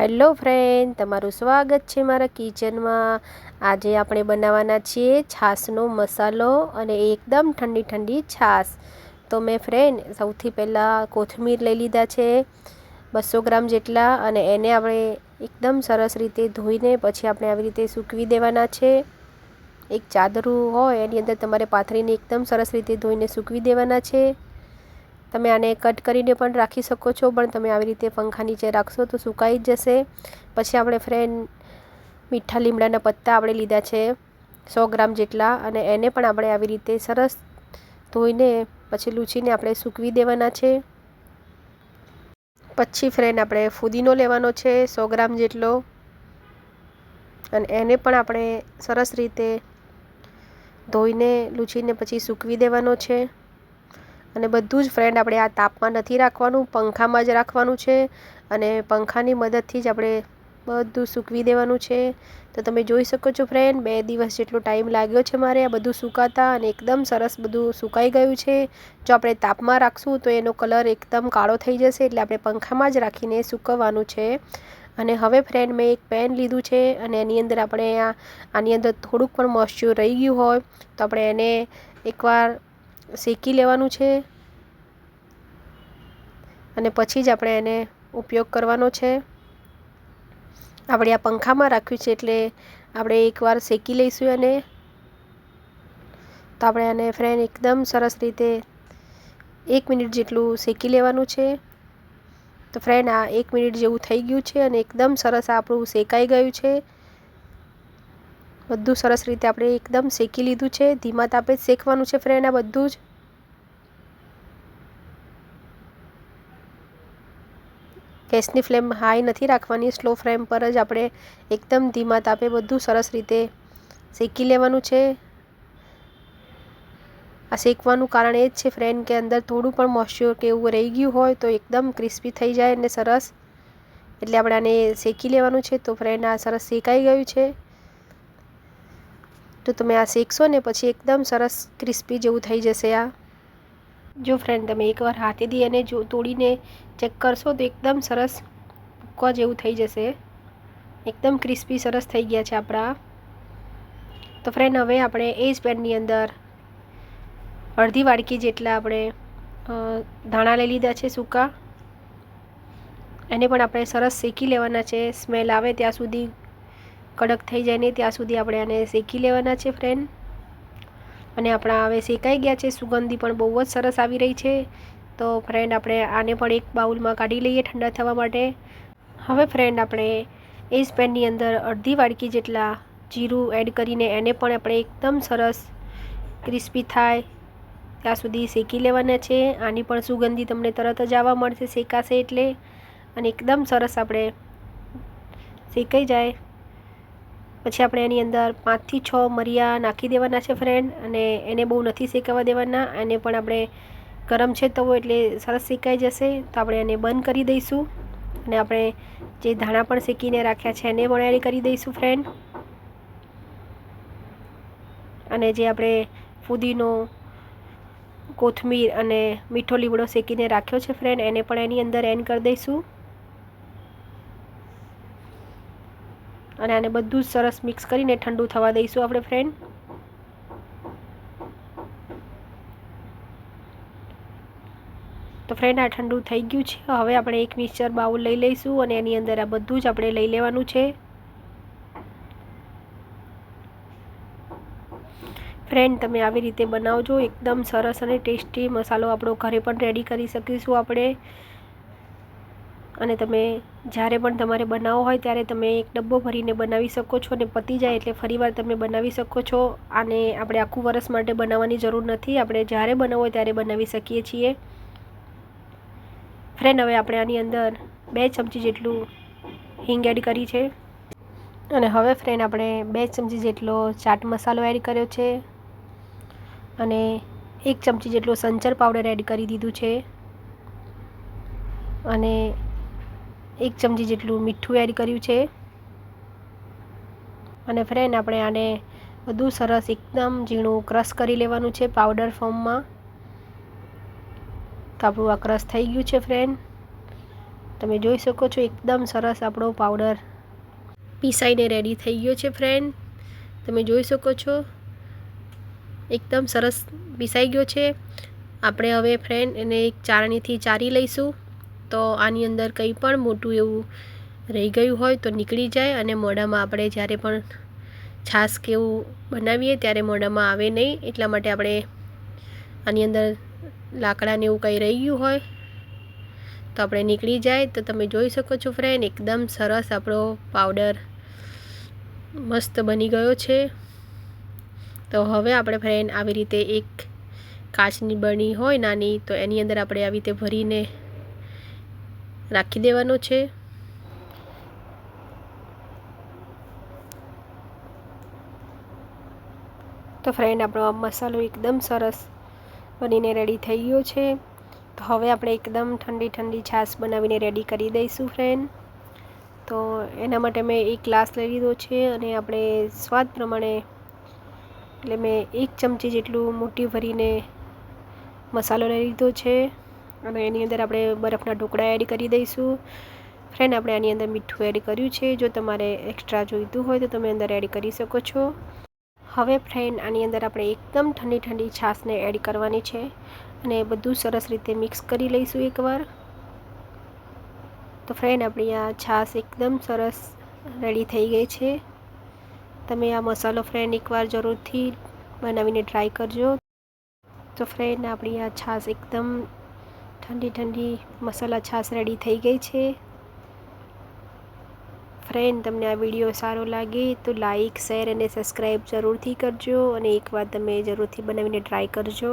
Hello friend, તમારું સ્વાગત છે મારા કિચનમાં. આજે આપણે બનાવવાના છીએ છાશનો મસાલો અને એકદમ ઠંડી ઠંડી છાશ. તો મેં ફ્રેન્ડ, સૌથી પહેલાં કોથમીર લઈ લીધા છે, બસો ગ્રામ જેટલા, અને એને આપણે એકદમ સરસ રીતે ધોઈને પછી આપણે આવી રીતે સૂકવી દેવાના છે. એક ચાદરું હોય, એની અંદર તમારે પાથરીને એકદમ સરસ રીતે ધોઈને સૂકવી દેવાના છે. તમે આને કટ કરીને પણ રાખી શકો છો, પણ તમે આવી રીતે પંખા નીચે રાખશો તો સુકાઈ જ જશે. પછી આપણે ફ્રેન્ડ મીઠા લીમડાના પત્તા આપણે લીધા છે સો ગ્રામ જેટલા, અને એને પણ આપણે આવી રીતે સરસ ધોઈને પછી લૂછીને આપણે સૂકવી દેવાના છે. પછી ફ્રેન્ડ આપણે ફુદીનો લેવાનો છે સો ગ્રામ જેટલો, અને એને પણ આપણે સરસ રીતે ધોઈને લૂછીને પછી સૂકવી દેવાનો છે. અને બધું જ ફ્રેન્ડ આપણે આ તાપમાં નથી રાખવાનું, પંખામાં જ રાખવાનું છે અને પંખાની મદદથી જ આપણે બધું સૂકવી દેવાનું છે. તો તમે જોઈ શકો છો ફ્રેન્ડ બે દિવસ જેટલો ટાઈમ લાગ્યો છે મારે આ બધું સુકાતા અને એકદમ સરસ બધું સુકાઈ ગયું છે. જો આપણે તાપમાં રાખશું તો એનો કલર એકદમ કાળો થઈ જશે એટલે આપણે પંખામાં જ રાખીને સૂકવવાનું છે. અને હવે ફ્રેન્ડ મેં એક પેન લીધું છે અને એની અંદર આપણે આ, આની અંદર થોડુંક પણ મોઇશ્ચર રહી ગયું હોય તો આપણે એને એકવાર શેકી લેવાનું છે. અને પછી જ આપણે એને ઉપયોગ કરવાનો છે. આપણે આ પંખામાં રાખ્યું છે એટલે આપણે એકવાર શેકી લઈશું એને. તો આપણે આને ફ્રેન્ડ એકદમ સરસ રીતે એક મિનિટ જેટલું શેકી લેવાનું છે. તો ફ્રેન્ડ આ એક મિનિટ જેવું થઈ ગયું છે અને એકદમ સરસ આપણું શેકાઈ ગયું છે. બધું સરસ રીતે આપણે એકદમ શેકી લીધું છે. ધીમા તાપે જ શેકવાનું છે ફ્રેન્ડ આ બધું જ. ગેસની ફ્લેમ હાઈ નથી રાખવાની, સ્લો ફ્લેમ પર જ આપણે એકદમ ધીમા તાપે બધું સરસ રીતે શેકી લેવાનું છે. આ શેકવાનું કારણ એ જ છે ફ્રેન્ડ કે અંદર થોડું પણ મોઇશ્ચર કે એવું રહી ગયું હોય તો એકદમ ક્રિસ્પી થઈ જાય અને સરસ. એટલે આપણે આને શેકી લેવાનું છે તો ફ્રેન્ડ આ સરસ શેકાઈ ગયું છે. તો તમે આ શેકશો ને પછી એકદમ સરસ ક્રિસ્પી જેવું થઈ જશે આ. જો ફ્રેન્ડ તમે એકવાર હાથેથી એને જો તોડીને ચેક કરશો તો એકદમ સરસ ભૂક્કા જેવું થઈ જશે. એકદમ ક્રિસ્પી સરસ થઈ ગયા છે આપણા. તો ફ્રેન્ડ હવે આપણે એ જ પેનની અંદર અડધી વાડકી જેટલા આપણે ધાણા લઈ લીધા છે સૂકા. એને પણ આપણે સરસ શેકી લેવાના છે. સ્મેલ આવે ત્યાં સુધી કડક થઈ જાય નહીં, ત્યાં સુધી આપણે આને શેકી લેવાના છે ફ્રેન્ડ અને આપણા હવે શેકાઈ ગયા છે, સુગંધી પણ બહુ જ સરસ આવી રહી છે. તો ફ્રેન્ડ આપણે આને પણ એક બાઉલમાં કાઢી લઈએ ઠંડા થવા માટે. હવે ફ્રેન્ડ આપણે એ જ અંદર અડધી વાડકી જેટલા જીરું એડ કરીને એને પણ આપણે એકદમ સરસ ક્રિસ્પી થાય. ત્યાં સુધી શેકી લેવાના છે. આની પણ સુગંધી તમને તરત જ આવવા મળશે, શેકાશે એટલે. અને એકદમ સરસ આપણે શેકાઈ જાય. પછી આપણે એની અંદર પાંચથી છ મરિયા નાખી દેવાના છે ફ્રેન્ડ અને એને બહુ નથી શેકાવા દેવાના, એને પણ આપણે ગરમ છે તવો એટલે સરસ શેકાઈ જશે, તો આપણે એને બંધ કરી દઈશું. અને આપણે જે ધાણા પણ શેકીને રાખ્યા છે એને પણ એડ કરી દઈશું ફ્રેન્ડ અને જે આપણે ફુદીનો કોથમીર અને મીઠો લીમડો શેકીને રાખ્યો છે ફ્રેન્ડ એને પણ એની અંદર એડ કરી દઈશું. અને આને બધું જ સરસ મિક્સ કરીને ઠંડુ થવા દઈશું આપણે ફ્રેન્ડ તો ફ્રેન્ડ આ ઠંડુ થઈ ગયું છે. હવે આપણે એક મિક્સર બાઉલ લઈ લઈશું અને એની અંદર આ બધું જ આપણે લઈ લેવાનું છે. ફ્રેન્ડ તમે આવી રીતે બનાવજો. એકદમ સરસ અને ટેસ્ટી મસાલો આપણો ઘરે પણ રેડી કરી શકીશું આપણે. અને તમે જ્યારે પણ તમારે બનાવવો હોય ત્યારે તમે એક ડબ્બો ભરીને બનાવી શકો છો અને પતી જાય એટલે ફરીવાર તમે બનાવી શકો છો. આને આપણે આખું વરસ માટે બનાવવાની જરૂર નથી. આપણે જ્યારે બનાવવો હોય ત્યારે બનાવી શકીએ છીએ. ફ્રેન્ડ, હવે આપણે આની અંદર બે ચમચી જેટલું હિંગ એડ કરી છે. અને હવે ફ્રેન્ડ, આપણે બે ચમચી જેટલો ચાટ મસાલો એડ કર્યો છે. અને એક ચમચી જેટલો સંચર પાવડર એડ કરી દીધું છે. અને એક ચમચી જેટલું મીઠું એડ કર્યું છે. અને ફ્રેન્ડ આપણે આને બધું સરસ એકદમ ઝીણું ક્રશ કરી લેવાનું છે પાવડર ફોર્મમાં તો આપણું આ ક્રશ થઈ ગયું છે ફ્રેન્ડ તમે જોઈ શકો છો એકદમ સરસ આપણો પાવડર પીસાઈને રેડી થઈ ગયો છે ફ્રેન્ડ તમે જોઈ શકો છો એકદમ સરસ પીસાઈ ગયો છે. આપણે હવે ફ્રેન્ડ એને એક ચારણીથી ચારી લઈશું. તો આની અંદર કંઈ પણ મોટું એવું રહી ગયું હોય તો નીકળી જાય અને મોઢામાં આપણે જ્યારે પણ છાશ કે એવું બનાવીએ ત્યારે મોઢામાં આવે નહીં. એટલા માટે આપણે આની અંદર લાકડાને એવું કંઈ રહી ગયું હોય તો આપણે નીકળી જાય. તો તમે જોઈ શકો છો ફ્રેન્ડ એકદમ સરસ આપણો પાવડર મસ્ત બની ગયો છે. તો હવે આપણે ફ્રેન્ડ આવી રીતે એક કાચની બની હોય નાની તો એની અંદર આપણે આવી રીતે ભરીને રાખી દેવાનો છે. તો ફ્રેન્ડ આપણો આ મસાલો એકદમ સરસ બનીને રેડી થઈ ગયો છે. તો હવે આપણે એકદમ ઠંડી ઠંડી છાશ બનાવીને રેડી કરી દઈશું ફ્રેન્ડ તો એના માટે મેં એક ગ્લાસ લઈ લીધો છે અને આપણે સ્વાદ પ્રમાણે એટલે મેં એક ચમચી જેટલું મોટી ભરીને મસાલો લઈ લીધો છે. અને એની અંદર આપણે બરફના ઢોકળા એડ કરી દઈશું. ફ્રેન્ડ આપણે આની અંદર મીઠું એડ કર્યું છે. જો તમારે એક્સ્ટ્રા જોઈતું હોય તો તમે અંદર એડ કરી શકો છો. હવે ફ્રેન્ડ આની અંદર આપણે એકદમ ઠંડી ઠંડી છાશને એડ કરવાની છે અને બધું સરસ રીતે મિક્સ કરી લઈશું એકવાર. તો ફ્રેન્ડ આપણી આ છાશ એકદમ સરસ રેડી થઈ ગઈ છે. તમે આ મસાલો ફ્રેન્ડ એકવાર જરૂરથી બનાવીને ટ્રાય કરજો. તો ફ્રેન્ડ આપણી આ છાશ એકદમ ઠંડી ઠંડી મસાલા છાશ રેડી થઈ ગઈ છે. ફ્રેન્ડ તમને આ વીડિયો સારો લાગે તો લાઈક શેર અને સબસ્ક્રાઈબ જરૂરથી કરજો અને એકવાર તમે જરૂરથી બનાવીને ટ્રાય કરજો.